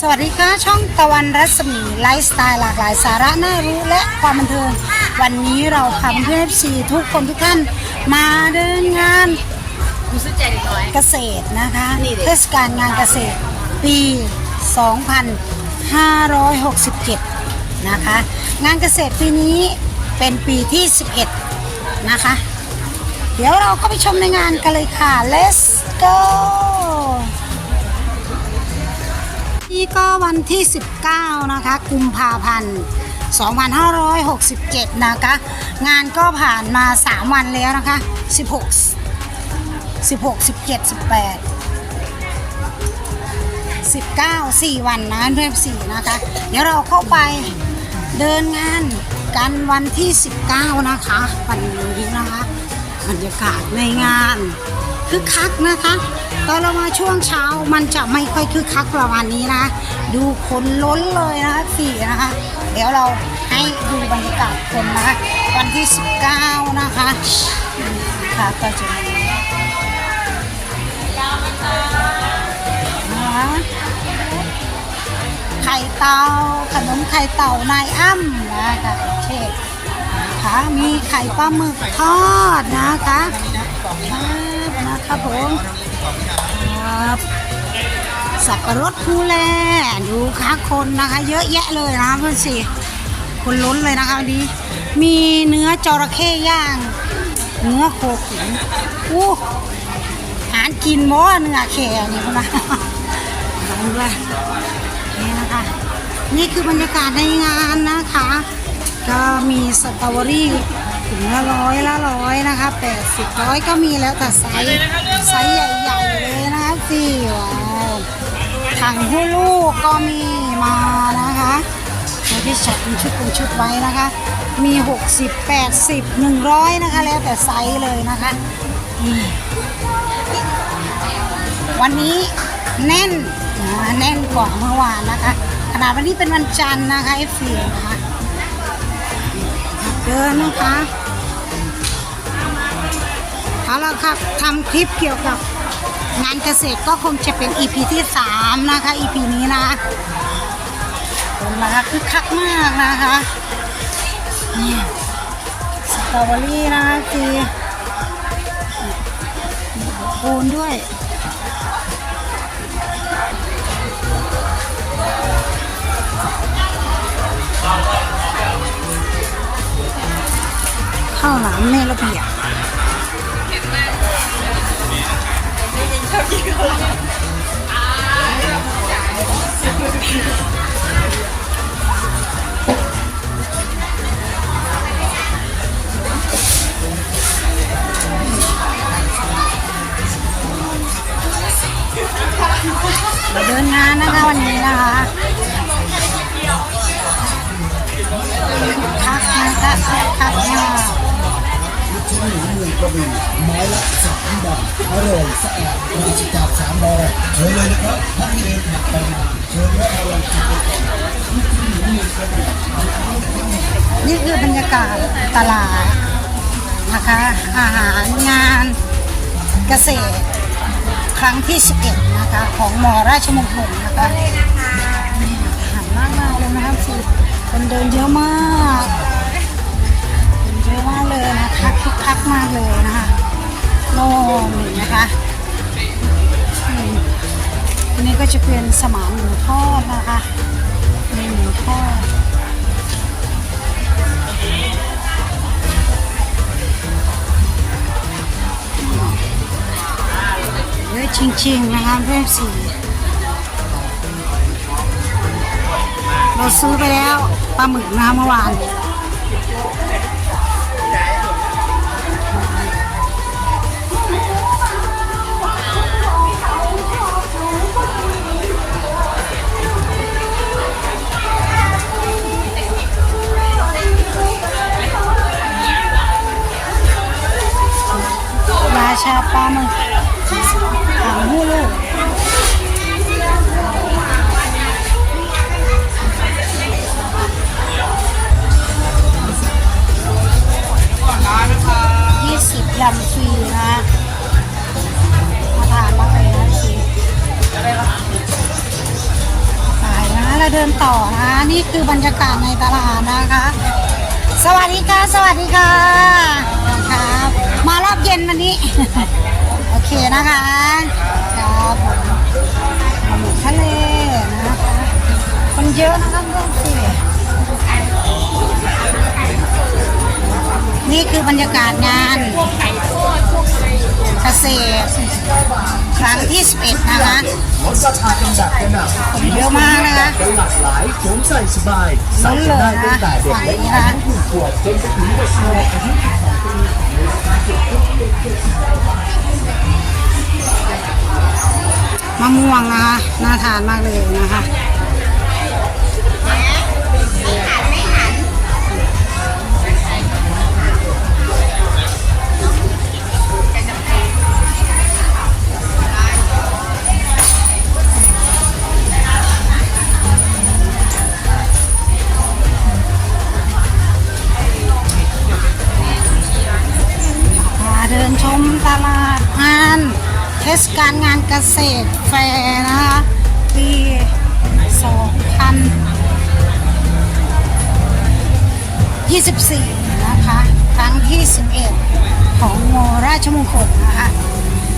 สวัสดีค่ะช่องตะวันรัศมีไลฟ์สไตล์หลากหลายสาระน่ารู้และความบันเทิง วันนี้เราพาเพื่อนๆซีทุกคนทุกท่านมาเดินงานกูซื้อใจเด็กน้อยเกษตรนะคะเทศกาลงานเกษตร ปี 2567 นะคะ งานเกษตรปีนี้เป็นปีที่ 11 นะคะ เดี๋ยวเราเข้าไปชมในงานกันเลยค่ะ let's go นี่ก็วันที่ 19 นะคะ กุมภาพันธ์ 2567 นะคะ งานก็ผ่านมา 3 วันแล้วนะคะ 16 16 17 18 19 4 วันนะเรียบ4นะคะ เดี๋ยวเราเข้าไปเดินงานกันวันที่ 19 นะคะวันนี้นะคะบรรยากาศในงานคึกคักนะคะ ตอนเรามาช่วงเช้ามันจะไม่ค่อยคึกคักประมาณนี้นะ ดูคนล้นเลยนะคะสี่นะคะ เดี๋ยวเราให้ดูบรรยากาศคนนะคะวันที่ 19 นะคะค่ะก็จะมีนะไข่เต่าขนมไข่เต่านายอ้ำนะคะเช่นะคะมีไข่ปลาหมึกทอดนะคะครับนะครับผม ครับสับปะรดภูแลดูค่ะคนนะคะ เยอะแยะเลยนะคะเพื่อนสิคนล้นเลยนะคะวันนี้ มีเนื้อจระเข้ย่าง เนื้อโคขุนอู้หารกินบ่เนื้อแข่นี่พนนะลองด้วยนี่นะคะ นี่คือบรรยากาศในงานนะคะ ก็มีสตรอเบอรี่ ถุงละร้อยละร้อยนะคะแปดสิบร้อยก็มีแล้วแต่ไซส์ไซส์ใหญ่ๆเลยนะคะสี่ว้าวถังหูลูกก็มีมานะคะที่ช็อปเป็นชุดเป็นชุดไว้นะคะ มี 60 80 100 นะคะ แล้วแต่ไซส์เลยนะคะนี่วันนี้แน่นแน่นกว่าเมื่อวานนะคะ ขนาดวันนี้เป็นวันจันทร์นะคะ F4 นะคะเดินนะคะ เอาละครับทำคลิปเกี่ยวกับงานเกษตรก็คงจะเป็น EP ที่ 3 นะคะ EP นี้นะคนมาคือคักมากนะคะนี่สตรอเบอรี่นะคะคือโอนด้วยข้าวหลามแม่ระเบียบ มาเชิ้นหนึ่งเมืองกระบี่ไม้ละสามบาทอร่อยสะอาดมาจากสามดาวเชิญเลยนะครับท่านที่เดินผ่านไปเชิญและอร่อยจริงนี่คือบรรยากาศตลาดนะคะอาหารงานเกษตร ครั้งที่ 11 นะคะ ของมอราชมงคลนะคะอาหารมากมายเลยนะคะสิคนเดินเยอะมากากคะคึกคักมากเลยนะคะโน่นนะคะอันนี้ก็จะเป็นสมานหมูทอดนะคะมีหมูทอดเยอะจริงๆนะคะเพื่อนสีเราซื้อไปแล้วปลาหมึกนะเมื่อวาน เดินต่อนะคะนี่คือบรรยากาศในตลาดนะคะ สวัสดีค่ะ สวัสดีค่ะครับมารอบเย็นวันนี้ โอเคนะคะครับผมหมูทะเลนะคะคนเยอะนะคะเพื่อนสินี่คือบรรยากาศงาน เกษตรครั้งที่ 11 นะคะลดราคาจำกันแบบกระหน่ำเยอะมากนะคะเป็นหลากหลายสวมใส่สบายใส่กันได้ตั้งแต่เด็กเล็กอายุหนึ่งขวบจนไปถึงเด็กโตอายุมะม่วงนะคะน่าทานมากเลยนะคะ เกษตรแฟร์นะคะปี2024นะคะครั้งที่11ของโมราชมงคลนะคะ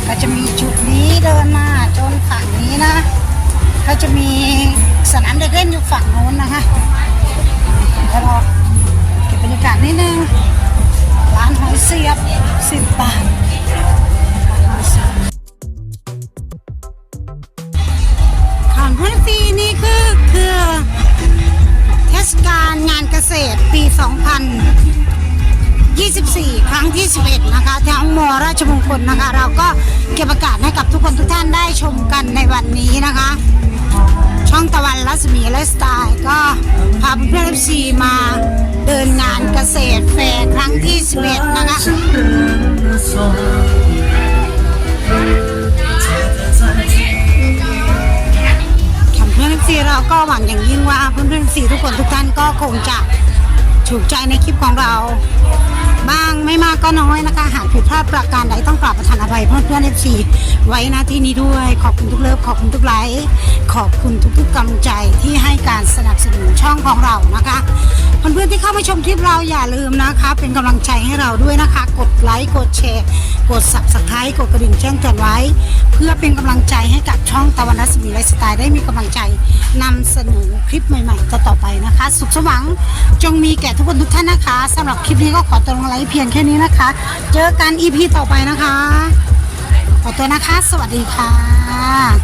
ก็จะมีจุดนี้เดินมาจนฝั่งนี้นะ ก็จะมีสนามเด็กเล่นอยู่ฝั่งโน้นนะคะเดี๋ยวเราเก็บบรรยากาศนิดนึงร้านหอยเสียบสิบบาท ขอนพื้นที่นี่คือคือเทศกาลงานเกษตรปี 2024 ครั้งที่ 11 นะคะทางมอราชมงคลนะคะ เราก็เก็บอากาศให้กับทุกคนทุกท่านได้ชมกันในวันนี้นะคะ ช่องตะวันรัศมีและสไตล์ก็พาเพื่อนๆ FC มาเดินงานเกษตรแฟร์ครั้งที่ 11 นะคะ FC เราก็หวังอย่างยิ่งว่าเพื่อนๆ FC ทุกคนทุกท่านก็คงจะถูกใจในคลิปของเรา บ้างไม่มากก็น้อยนะคะ หากผิดพลาดประการใดต้องกราบประทานอภัยเพื่อนเพื่อนเอฟซีไว้น้าที่นี้ด้วย ขอบคุณทุกเลิฟขอบคุณทุกไลค์ขอบคุณทุกๆกำลังใจที่ให้การสนับสนุนช่องของเรานะคะเพื่อนๆที่เข้ามาชมคลิปเราอย่าลืมนะคะ เป็นกำลังใจให้เราด้วยนะคะ กดไลค์กดแชร์กด subscribe กดกระดิ่งแจ้งเตือนไว้ เพื่อเป็นกำลังใจให้กับช่องตะวันรัศมีไลฟ์สไตล์ได้มีกำลังใจนำเสนอคลิปใหม่ๆต่อๆไปนะคะ สุขสมหวังจงมีแก่ทุกคนทุกท่านนะคะสำหรับคลิปนี้ก็ขอตัวลงลฟ์เพียงแค่นี้นะคะ เจอกัน EP ต่อไปนะคะ ขอตัวนะคะ สวัสดีค่ะ